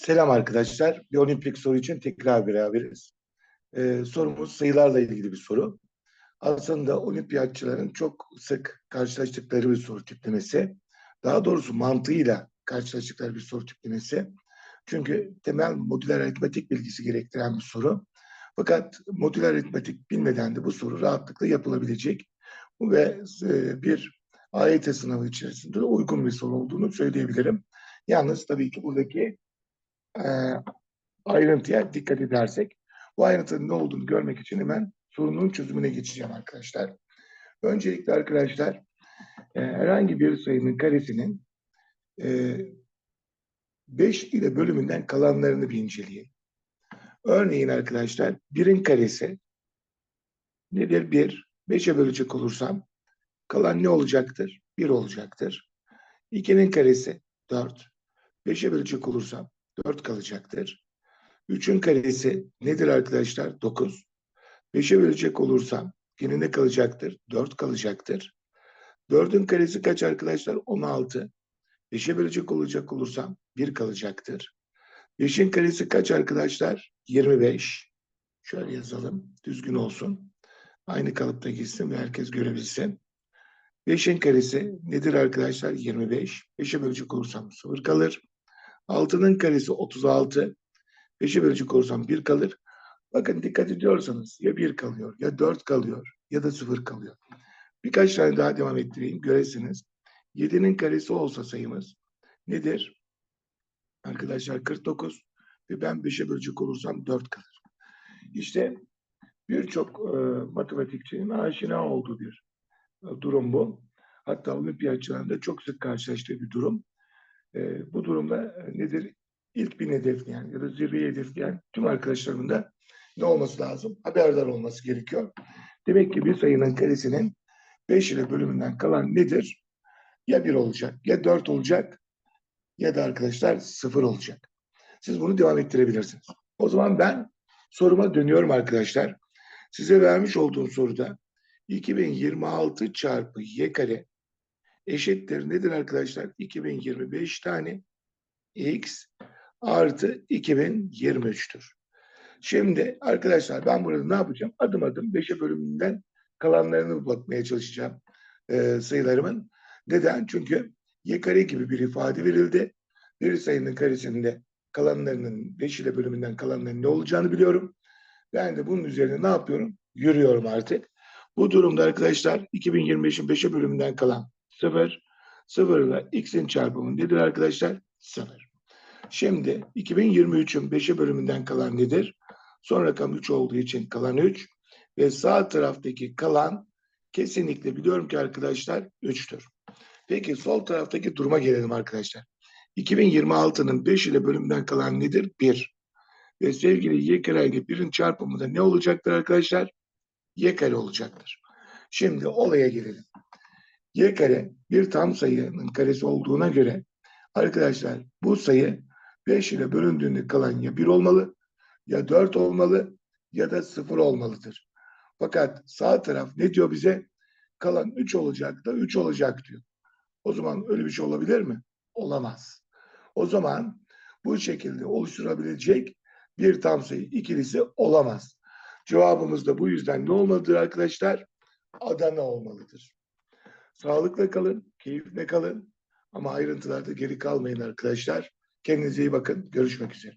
Selam arkadaşlar. Bir olimpik soru için tekrar beraberiz. Ee, sorumuz sayılarla ilgili bir soru. Aslında olimpiyatçıların çok sık karşılaştıkları bir soru tiplemesi. Daha doğrusu mantığıyla karşılaştıkları bir soru tiplemesi. Çünkü temel modüler aritmetik bilgisi gerektiren bir soru. Fakat modüler aritmetik bilmeden de bu soru rahatlıkla yapılabilecek ve e, bir AYT sınavı içerisinde de uygun bir soru olduğunu söyleyebilirim. Yalnız tabii ki buradaki e, ayrıntıya dikkat edersek bu ayrıntının ne olduğunu görmek için hemen sorunun çözümüne geçeceğim arkadaşlar. Öncelikle arkadaşlar e, herhangi bir sayının karesinin e, 5 ile bölümünden kalanlarını bir inceleyelim. Örneğin arkadaşlar birin karesi nedir? 1. 5'e bölecek olursam kalan ne olacaktır? 1 olacaktır. 2'nin karesi 4. 5'e bölecek olursam 4 kalacaktır. 3'ün karesi nedir arkadaşlar? 9. 5'e bölecek olursam yine ne kalacaktır? 4 kalacaktır. 4'ün karesi kaç arkadaşlar? 16. 5'e bölecek olacak olursam 1 kalacaktır. 5'in karesi kaç arkadaşlar? 25. Şöyle yazalım. Düzgün olsun. Aynı kalıpta gitsin ve herkes görebilsin. 5'in karesi nedir arkadaşlar? 25. 5'e bölecek olursam 0 kalır. 6'nın karesi 36. 5'e bölecek olursam 1 kalır. Bakın dikkat ediyorsanız ya 1 kalıyor ya 4 kalıyor ya da 0 kalıyor. Birkaç tane daha devam ettireyim göresiniz. 7'nin karesi olsa sayımız nedir? Arkadaşlar 49 ve ben 5'e bölecek olursam 4 kalır. İşte birçok e, matematikçinin aşina olduğu bir e, durum bu. Hatta olimpiyatçılarında çok sık karşılaştığı bir durum. E, bu durumda e, nedir? İlk bin hedefleyen ya da zirveyi hedefleyen tüm arkadaşlarımın da ne olması lazım? Haberdar olması gerekiyor. Demek ki bir sayının karesinin 5 ile bölümünden kalan nedir? Ya 1 olacak, ya 4 olacak ya da arkadaşlar 0 olacak. Siz bunu devam ettirebilirsiniz. O zaman ben soruma dönüyorum arkadaşlar. Size vermiş olduğum soruda 2026 çarpı y kare eşittir nedir arkadaşlar? 2025 tane x artı 2023'tür. Şimdi arkadaşlar ben burada ne yapacağım? Adım adım 5'e bölümünden kalanlarını bakmaya çalışacağım e, sayılarımın. Neden? Çünkü y kare gibi bir ifade verildi. Bir sayının karesinde kalanlarının 5 ile bölümünden kalanların ne olacağını biliyorum. Ben de bunun üzerine ne yapıyorum? Yürüyorum artık. Bu durumda arkadaşlar 2025'in 5'e bölümünden kalan 0, 0 ile x'in çarpımı nedir arkadaşlar? 0. Şimdi 2023'ün 5'e bölümünden kalan nedir? Son rakam 3 olduğu için kalan 3 ve sağ taraftaki kalan kesinlikle biliyorum ki arkadaşlar 3'tür. Peki sol taraftaki duruma gelelim arkadaşlar. 2026'nın 5 ile bölümünden kalan nedir? 1. Ve sevgili y kare ile 1'in çarpımı da ne olacaktır arkadaşlar? Y kare olacaktır. Şimdi olaya gelelim. Y kare bir tam sayının karesi olduğuna göre arkadaşlar bu sayı 5 ile bölündüğünde kalan ya 1 olmalı ya 4 olmalı ya da 0 olmalıdır. Fakat sağ taraf ne diyor bize? Kalan 3 olacak da 3 olacak diyor. O zaman öyle bir şey olabilir mi? Olamaz. O zaman bu şekilde oluşturabilecek bir tam sayı ikilisi olamaz. Cevabımız da bu yüzden ne olmalıdır arkadaşlar? Adana olmalıdır. Sağlıkla kalın, keyifle kalın ama ayrıntılarda geri kalmayın arkadaşlar. Kendinize iyi bakın. Görüşmek üzere.